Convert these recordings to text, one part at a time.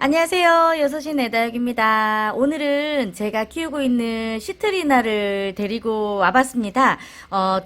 안녕하세요. 여섯시 내다육입니다. 오늘은 제가 키우고 있는 시트리나를 데리고 와봤습니다. 어,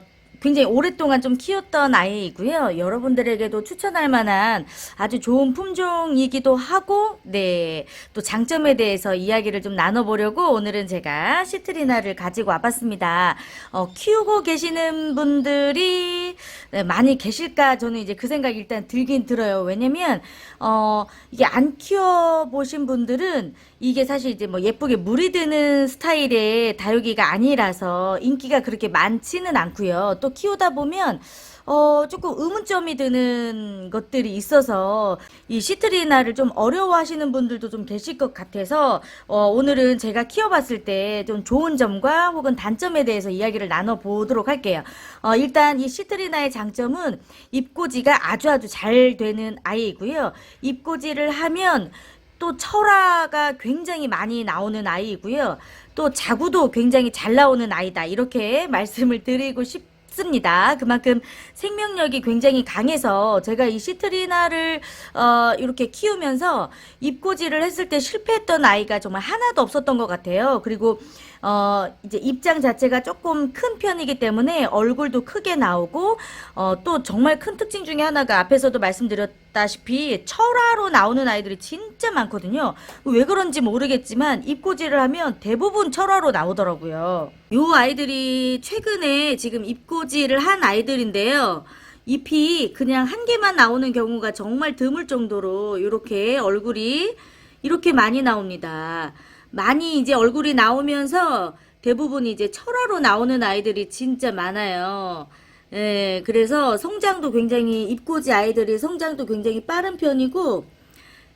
굉장히 오랫동안 좀 키웠던 아이이고요. 여러분들에게도 추천할 만한 아주 좋은 품종이기도 하고, 네, 또 장점에 대해서 이야기를 좀 나눠 보려고 오늘은 제가 시트리나를 가지고 와 봤습니다. 어, 키우고 계시는 분들이 네, 많이 계실까? 저는 이제 그 생각이 일단 들긴 들어요. 왜냐면, 어, 이게 안 키워 보신 분들은 이게 사실 이제 뭐 예쁘게 물이 드는 스타일의 다육이가 아니라서 인기가 그렇게 많지는 않고요. 또 키우다 보면 어, 조금 의문점이 드는 것들이 있어서 이 시트리나를 좀 어려워하시는 분들도 좀 계실 것 같아서 어, 오늘은 제가 키워봤을 때 좀 좋은 점과 혹은 단점에 대해서 이야기를 나눠보도록 할게요. 어, 일단 이 시트리나의 장점은 입고지가 아주 아주 잘 되는 아이이고요. 입고지를 하면 또 철화가 굉장히 많이 나오는 아이이고요. 또 자구도 굉장히 잘 나오는 아이다. 이렇게 말씀을 드리고 싶 습니다. 그만큼 생명력이 굉장히 강해서 제가 이 시트리나를 어, 이렇게 키우면서 입고지를 했을 때 실패했던 아이가 정말 하나도 없었던 것 같아요. 그리고 어, 이제 입장 자체가 조금 큰 편이기 때문에 얼굴도 크게 나오고, 어, 또 정말 큰 특징 중에 하나가 앞에서도 말씀드렸다시피 철화로 나오는 아이들이 진짜 많거든요. 왜 그런지 모르겠지만 입고지를 하면 대부분 철화로 나오더라고요. 요 아이들이 최근에 지금 입고지를 한 아이들인데요. 잎이 그냥 한 개만 나오는 경우가 정말 드물 정도로 이렇게 얼굴이 이렇게 많이 나옵니다. 많이 이제 얼굴이 나오면서 대부분 이제 철화로 나오는 아이들이 진짜 많아요. 예, 그래서 성장도 굉장히 입고지 아이들이 성장도 굉장히 빠른 편이고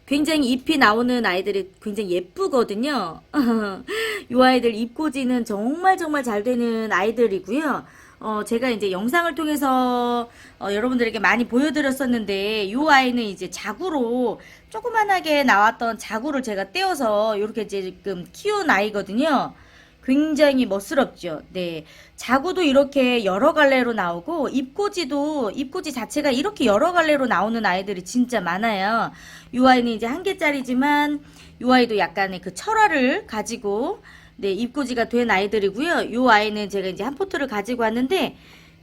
굉장히 잎이 나오는 아이들이 굉장히 예쁘거든요. 이 아이들 입고지는 정말 정말 잘 되는 아이들이고요. 어, 제가 이제 영상을 통해서 어, 여러분들에게 많이 보여드렸었는데 이 아이는 이제 자구로 조그만하게 나왔던 자구를 제가 떼어서 이렇게 지금 키운 아이거든요. 굉장히 멋스럽죠. 네. 자구도 이렇게 여러 갈래로 나오고 입고지도 입고지 자체가 이렇게 여러 갈래로 나오는 아이들이 진짜 많아요. 이 아이는 이제 한 개짜리지만 이 아이도 약간의 그 철화를 가지고 네, 입고지가 된 아이들이고요. 이 아이는 제가 이제 한 포트를 가지고 왔는데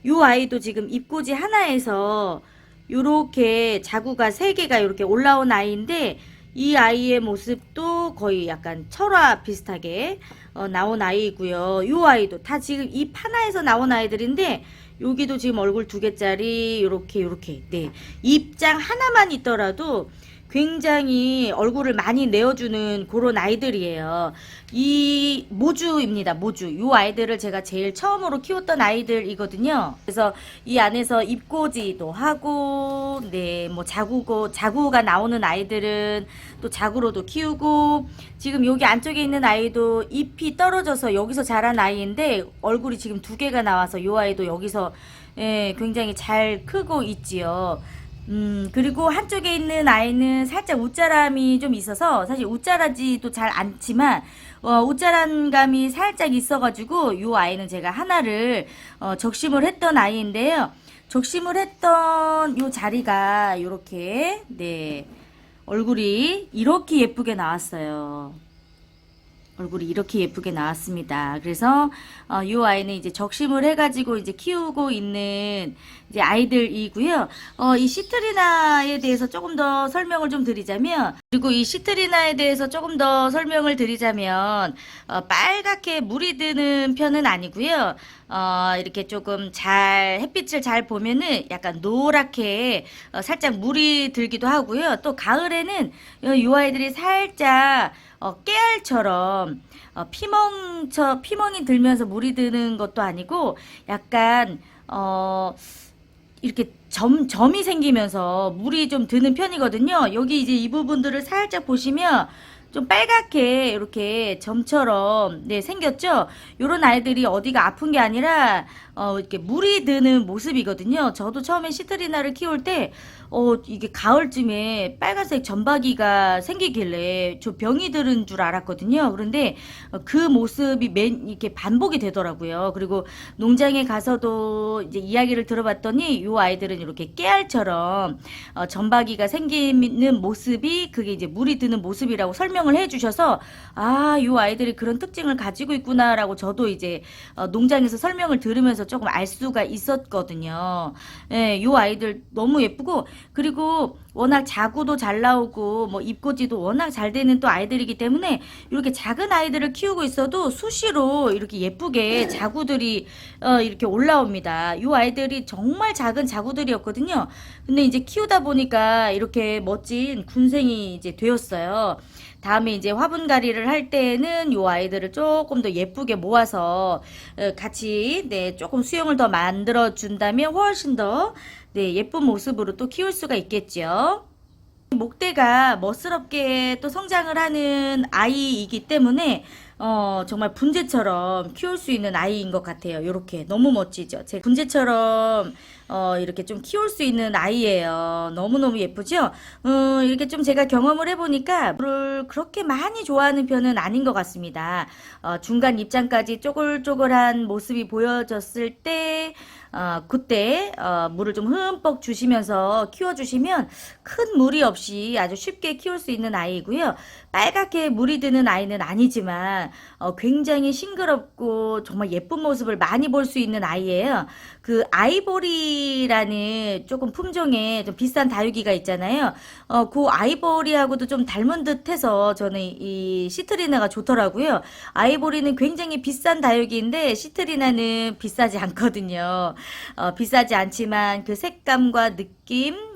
이 아이도 지금 입고지 하나에서 요렇게 자구가 세 개가 이렇게 올라온 아이인데 이 아이의 모습도 거의 약간 철화 비슷하게 어, 나온 아이이고요. 이 아이도 다 지금 이 하나에서 나온 아이들인데 여기도 지금 얼굴 두 개짜리 요렇게 요렇게 네 입장 하나만 있더라도 굉장히 얼굴을 많이 내어주는 그런 아이들이에요. 이 모주입니다. 모주. 이 아이들을 제가 제일 처음으로 키웠던 아이들이거든요. 그래서 이 안에서 입고지도 하고, 네, 뭐 자구고 자구가 나오는 아이들은 또 자구로도 키우고, 지금 여기 안쪽에 있는 아이도 잎이 떨어져서 여기서 자란 아이인데 얼굴이 지금 두 개가 나와서 이 아이도 여기서 예, 굉장히 잘 크고 있지요. 음, 그리고 한쪽에 있는 아이는 살짝 웃자람이 좀 있어서, 사실 웃자라지도 잘 않지만, 어, 웃자란 감이 살짝 있어가지고, 요 아이는 제가 하나를, 어, 적심을 했던 아이인데요. 적심을 했던 요 자리가, 요렇게, 네, 얼굴이 이렇게 예쁘게 나왔어요. 얼굴이 이렇게 예쁘게 나왔습니다. 그래서 어, 이 아이는 이제 적심을 해가지고 이제 키우고 있는 이제 아이들이고요. 어, 이 시트리나에 대해서 조금 더 설명을 좀 드리자면 그리고 이 시트리나에 대해서 조금 더 설명을 드리자면 어, 빨갛게 물이 드는 편은 아니고요. 어, 이렇게 조금 잘 햇빛을 잘 보면은 약간 노랗게 어, 살짝 물이 들기도 하고요. 또 가을에는 이 아이들이 살짝 어, 깨알처럼 어, 피멍처 피멍이 들면서 물이 드는 것도 아니고 약간 어 이렇게 점 점이 생기면서 물이 좀 드는 편이거든요. 여기 이제 이 부분들을 살짝 보시면 좀 빨갛게 이렇게 점처럼 네 생겼죠. 요런 아이들이 어디가 아픈 게 아니라 어, 이렇게 물이 드는 모습이거든요. 저도 처음에 시트리나를 키울 때, 어, 이게 가을쯤에 빨간색 점박이가 생기길래 저 병이 들은 줄 알았거든요. 그런데 어, 그 모습이 맨, 이렇게 반복이 되더라고요. 그리고 농장에 가서도 이제 이야기를 들어봤더니 요 아이들은 이렇게 깨알처럼 어, 점박이가 생기는 모습이 그게 이제 물이 드는 모습이라고 설명을 해 주셔서 아, 요 아이들이 그런 특징을 가지고 있구나라고 저도 이제 어, 농장에서 설명을 들으면서 조금 알 수가 있었거든요. 예, 요 아이들 너무 예쁘고 그리고 워낙 자구도 잘 나오고 뭐 입고지도 워낙 잘 되는 또 아이들이기 때문에 이렇게 작은 아이들을 키우고 있어도 수시로 이렇게 예쁘게 자구들이 어, 이렇게 올라옵니다. 요 아이들이 정말 작은 자구들이었거든요. 근데 이제 키우다 보니까 이렇게 멋진 군생이 이제 되었어요. 다음에 이제 화분갈이를 할 때는 요 아이들을 조금 더 예쁘게 모아서 어, 같이 네 조금 수영을 더 만들어 준다면 훨씬 더 네, 예쁜 모습으로 또 키울 수가 있겠죠. 목대가 멋스럽게 또 성장을 하는 아이이기 때문에 어, 정말 분재처럼 키울 수 있는 아이인 것 같아요. 요렇게 너무 멋지죠. 제 분재처럼 어, 이렇게 좀 키울 수 있는 아이예요. 너무너무 예쁘죠? 음, 이렇게 좀 제가 경험을 해보니까 물을 그렇게 많이 좋아하는 편은 아닌 것 같습니다. 어, 중간 입장까지 쪼글쪼글한 모습이 보여졌을 때 어, 그때 어, 물을 좀 흠뻑 주시면서 키워주시면 큰 무리 없이 아주 쉽게 키울 수 있는 아이이고요. 빨갛게 물이 드는 아이는 아니지만 어, 굉장히 싱그럽고 정말 예쁜 모습을 많이 볼 수 있는 아이예요. 그 아이보리라는 조금 품종의 좀 비싼 다육이가 있잖아요. 어, 그 아이보리하고도 좀 닮은 듯해서 저는 이 시트리나가 좋더라고요. 아이보리는 굉장히 비싼 다육이인데 시트리나는 비싸지 않거든요. 어, 비싸지 않지만 그 색감과 느낌,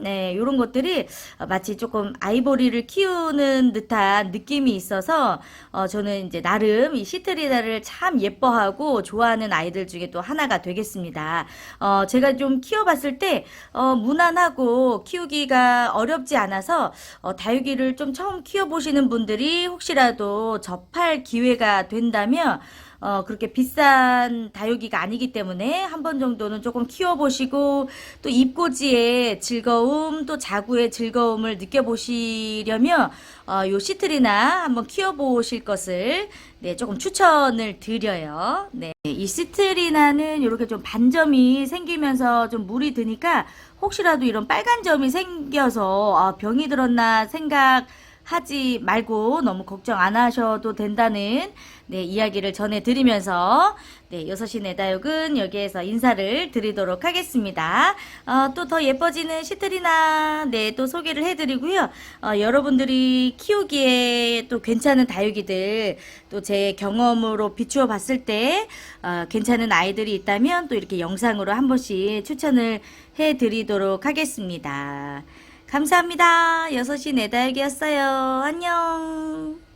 네, 이런 것들이 마치 조금 아이보리를 키우는 듯한 느낌이 있어서 어, 저는 이제 나름 이 시트리나를 참 예뻐하고 좋아하는 아이들 중에 또 하나가 되겠습니다. 어, 제가 좀 키워봤을 때 어, 무난하고 키우기가 어렵지 않아서 어, 다육이를 좀 처음 키워보시는 분들이 혹시라도 접할 기회가 된다면 어, 그렇게 비싼 다육이가 아니기 때문에 한 번 정도는 조금 키워보시고 또 입고지의 즐거움 또 자구의 즐거움을 느껴보시려면 어, 요 시트리나 한번 키워보실 것을 네, 조금 추천을 드려요. 네. 이 시트리나는 이렇게 좀 반점이 생기면서 좀 물이 드니까 혹시라도 이런 빨간 점이 생겨서 아, 병이 들었나 생각 하지 말고 너무 걱정 안 하셔도 된다는 네, 이야기를 전해드리면서 네, 여섯 시 내다육은 여기에서 인사를 드리도록 하겠습니다. 어, 또 더 예뻐지는 시트리나 네, 또 소개를 해드리고요. 어, 여러분들이 키우기에 또 괜찮은 다육이들 또 제 경험으로 비추어 봤을 때 어, 괜찮은 아이들이 있다면 또 이렇게 영상으로 한 번씩 추천을 해드리도록 하겠습니다. 감사합니다. 6시 내다육이었어요. 안녕.